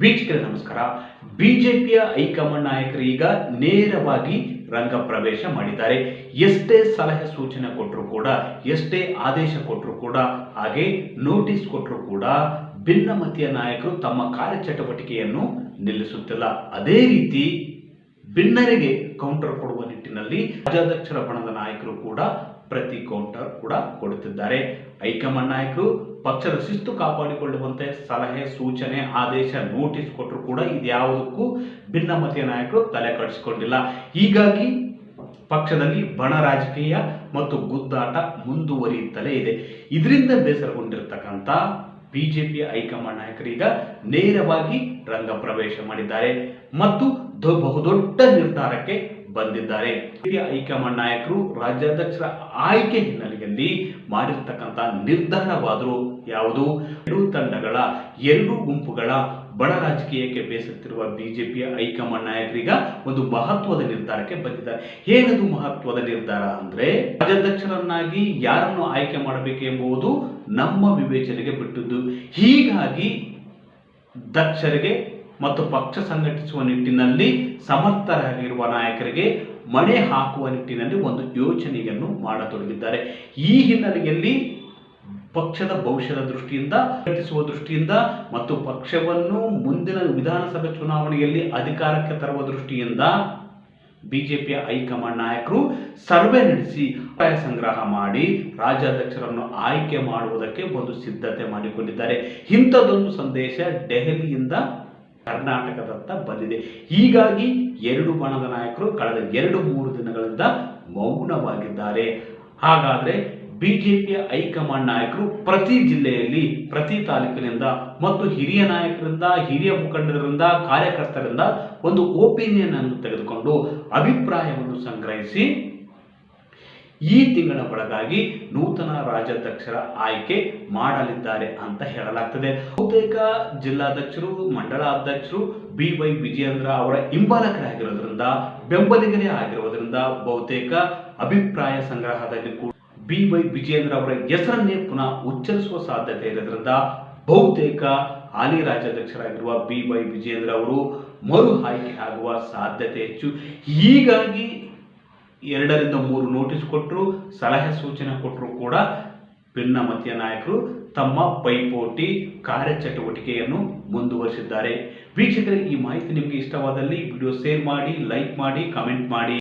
ವೀಕ್ಷಕರೇ ನಮಸ್ಕಾರ. ಬಿಜೆಪಿಯ ಹೈಕಮಾಂಡ್ ನಾಯಕರು ಈಗ ನೇರವಾಗಿ ರಂಗ ಪ್ರವೇಶ ಮಾಡಿದ್ದಾರೆ. ಎಷ್ಟೇ ಸಲಹೆ ಸೂಚನೆ ಕೊಟ್ಟರು ಕೂಡ, ಎಷ್ಟೇ ಆದೇಶ ಕೊಟ್ಟರು ಕೂಡ, ಹಾಗೆ ನೋಟಿಸ್ ಕೊಟ್ಟರು ಕೂಡ ಭಿನ್ನಮತೀಯ ನಾಯಕರು ತಮ್ಮ ಕಾರ್ಯಚಟುವಟಿಕೆಯನ್ನು ನಿಲ್ಲಿಸುತ್ತಿಲ್ಲ. ಅದೇ ರೀತಿ ಭಿನ್ನರಿಗೆ ಕೌಂಟರ್ ಕೊಡುವ ನಿಟ್ಟಿನಲ್ಲಿ ರಾಜ್ಯಾಧ್ಯಕ್ಷರ ಬಣದ ನಾಯಕರು ಕೂಡ ಪ್ರತಿ ಕೌಂಟರ್ ಕೂಡ ಕೊಡುತ್ತಿದ್ದಾರೆ. ಹೈಕಮಾಂಡ್ ನಾಯಕರು ಪಕ್ಷದ ಶಿಸ್ತು ಕಾಪಾಡಿಕೊಳ್ಳುವಂತೆ ಸಲಹೆ, ಸೂಚನೆ, ಆದೇಶ, ನೋಟಿಸ್ ಕೊಟ್ಟರು ಕೂಡ ಇದ್ಯಾವುದಕ್ಕೂ ಭಿನ್ನಮತೀಯ ನಾಯಕರು ತಲೆ ಕಡಿಸಿಕೊಂಡಿಲ್ಲ. ಹೀಗಾಗಿ ಪಕ್ಷದಲ್ಲಿ ಬಣ ರಾಜಕೀಯ ಮತ್ತು ಗುದ್ದಾಟ ಮುಂದುವರಿಯುತ್ತಲೇ ಇದೆ. ಇದರಿಂದ ಬೇಸರಗೊಂಡಿರ್ತಕ್ಕಂಥ ಬಿಜೆಪಿ ಹೈಕಮಾಂಡ್ ನಾಯಕರೀಗ ನೇರವಾಗಿ ರಂಗ ಪ್ರವೇಶ ಮಾಡಿದ್ದಾರೆ. ಮತ್ತು ಬಹುದೊಡ್ಡ ನಿರ್ಧಾರಕ್ಕೆ ಬಂದಿದ್ದಾರೆ. ಹಿರಿಯ ಹೈಕಮಾಂಡ್ ನಾಯಕರು ರಾಜ್ಯಾಧ್ಯಕ್ಷರ ಆಯ್ಕೆ ಹಿನ್ನೆಲೆಯಲ್ಲಿ ಮಾಡಿರ್ತಕ್ಕಂಥ ನಿರ್ಧಾರವಾದರೂ ಯಾವುದು? ಎರಡು ತಂಡಗಳ, ಎರಡು ಗುಂಪುಗಳ ಬಡ ರಾಜಕೀಯಕ್ಕೆ ಬೇಸತ್ತಿರುವ ಬಿಜೆಪಿಯ ಹೈಕಮಾಂಡ್ ನಾಯಕರೀಗ ಒಂದು ಮಹತ್ವದ ನಿರ್ಧಾರಕ್ಕೆ ಬಂದಿದ್ದಾರೆ. ಏನದು ಮಹತ್ವದ ನಿರ್ಧಾರ ಅಂದ್ರೆ ರಾಜ್ಯಾಧ್ಯಕ್ಷರನ್ನಾಗಿ ಯಾರನ್ನು ಆಯ್ಕೆ ಮಾಡಬೇಕೆಂಬುದು ನಮ್ಮ ವಿವೇಚನೆಗೆ ಬಿಟ್ಟದ್ದು. ಹೀಗಾಗಿ ದಕ್ಷರಿಗೆ ಮತ್ತು ಪಕ್ಷ ಸಂಘಟಿಸುವ ನಿಟ್ಟಿನಲ್ಲಿ ಸಮರ್ಥರಾಗಿರುವ ನಾಯಕರಿಗೆ ಮಣೆ ಹಾಕುವ ನಿಟ್ಟಿನಲ್ಲಿ ಒಂದು ಯೋಚನೆಯನ್ನು ಮಾಡತೊಡಗಿದ್ದಾರೆ. ಈ ಹಿನ್ನೆಲೆಯಲ್ಲಿ ಪಕ್ಷದ ಭವಿಷ್ಯದ ದೃಷ್ಟಿಯಿಂದ, ಸಂಘಟಿಸುವ ದೃಷ್ಟಿಯಿಂದ ಮತ್ತು ಪಕ್ಷವನ್ನು ಮುಂದಿನ ವಿಧಾನಸಭೆ ಚುನಾವಣೆಯಲ್ಲಿ ಅಧಿಕಾರಕ್ಕೆ ತರುವ ದೃಷ್ಟಿಯಿಂದ ಬಿಜೆಪಿಯ ಹೈಕಮಾಂಡ್ ನಾಯಕರು ಸರ್ವೆ ನಡೆಸಿ ಅಭಿಪ್ರಾಯ ಸಂಗ್ರಹ ಮಾಡಿ, ರಾಜ್ಯಾಧ್ಯಕ್ಷರನ್ನು ಆಯ್ಕೆ ಮಾಡುವುದಕ್ಕೆ ಒಂದು ಸಿದ್ಧತೆ ಮಾಡಿಕೊಂಡಿದ್ದಾರೆ. ಇಂಥದ್ದೊಂದು ಸಂದೇಶ ದೆಹಲಿಯಿಂದ ಕರ್ನಾಟಕದತ್ತ ಬಂದಿದೆ. ಹೀಗಾಗಿ ಎರಡು ಬಣದ ನಾಯಕರು ಕಳೆದ ಎರಡು ಮೂರು ದಿನಗಳಿಂದ ಮೌನವಾಗಿದ್ದಾರೆ. ಹಾಗಾದ್ರೆ ಬಿಜೆಪಿಯ ಹೈಕಮಾಂಡ್ ನಾಯಕರು ಪ್ರತಿ ಜಿಲ್ಲೆಯಲ್ಲಿ, ಪ್ರತಿ ತಾಲೂಕಿನಿಂದ ಮತ್ತು ಹಿರಿಯ ನಾಯಕರಿಂದ, ಹಿರಿಯ ಮುಖಂಡರಿಂದ, ಕಾರ್ಯಕರ್ತರಿಂದ ಒಂದು ಒಪಿನಿಯನ್ ಅನ್ನು ತೆಗೆದುಕೊಂಡು ಅಭಿಪ್ರಾಯವನ್ನು ಸಂಗ್ರಹಿಸಿ ಈ ತಿಂಗಳ ಒಳಗಾಗಿ ನೂತನ ರಾಜ್ಯಾಧ್ಯಕ್ಷರ ಆಯ್ಕೆ ಮಾಡಲಿದ್ದಾರೆ ಅಂತ ಹೇಳಲಾಗ್ತದೆ. ಬಹುತೇಕ ಜಿಲ್ಲಾಧ್ಯಕ್ಷರು ಮಂಡಳ ಅಧ್ಯಕ್ಷರು ಬಿ ವೈ ವಿಜಯೇಂದ್ರ ಅವರ ಹಿಂಬಾಲಕರಾಗಿರೋದ್ರಿಂದ, ಬೆಂಬಲಿಗರೇ ಆಗಿರೋದ್ರಿಂದ ಬಹುತೇಕ ಅಭಿಪ್ರಾಯ ಸಂಗ್ರಹದಲ್ಲಿ ಕೂಡ ಬಿ ವೈ ವಿಜಯೇಂದ್ರ ಅವರ ಹೆಸರನ್ನೇ ಪುನಃ ಉಚ್ಚರಿಸುವ ಸಾಧ್ಯತೆ ಇರೋದ್ರಿಂದ ಬಹುತೇಕ ಹಾಲಿ ರಾಜ್ಯಾಧ್ಯಕ್ಷರಾಗಿರುವ ಬಿ ವೈ ವಿಜಯೇಂದ್ರ ಅವರು ಮರು ಆಯ್ಕೆ ಆಗುವ ಸಾಧ್ಯತೆ ಹೆಚ್ಚು. ಹೀಗಾಗಿ ಎರಡರಿಂದ ಮೂರು ನೋಟಿಸ್ ಕೊಟ್ಟರು ಸಲಹೆ ಸೂಚನೆ ಕೊಟ್ಟರು ಕೂಡ ಭಿನ್ನಮತೀಯ ನಾಯಕರು ತಮ್ಮ ಪೈಪೋಟಿ ಕಾರ್ಯಚಟುವಟಿಕೆಯನ್ನು ಮುಂದುವರಿಸಿದ್ದಾರೆ. ವೀಕ್ಷಕರೇ, ಈ ಮಾಹಿತಿ ನಿಮಗೆ ಇಷ್ಟವಾದಲ್ಲಿ ವಿಡಿಯೋ ಶೇರ್ ಮಾಡಿ ಲೈಕ್ ಮಾಡಿ ಕಮೆಂಟ್ ಮಾಡಿ.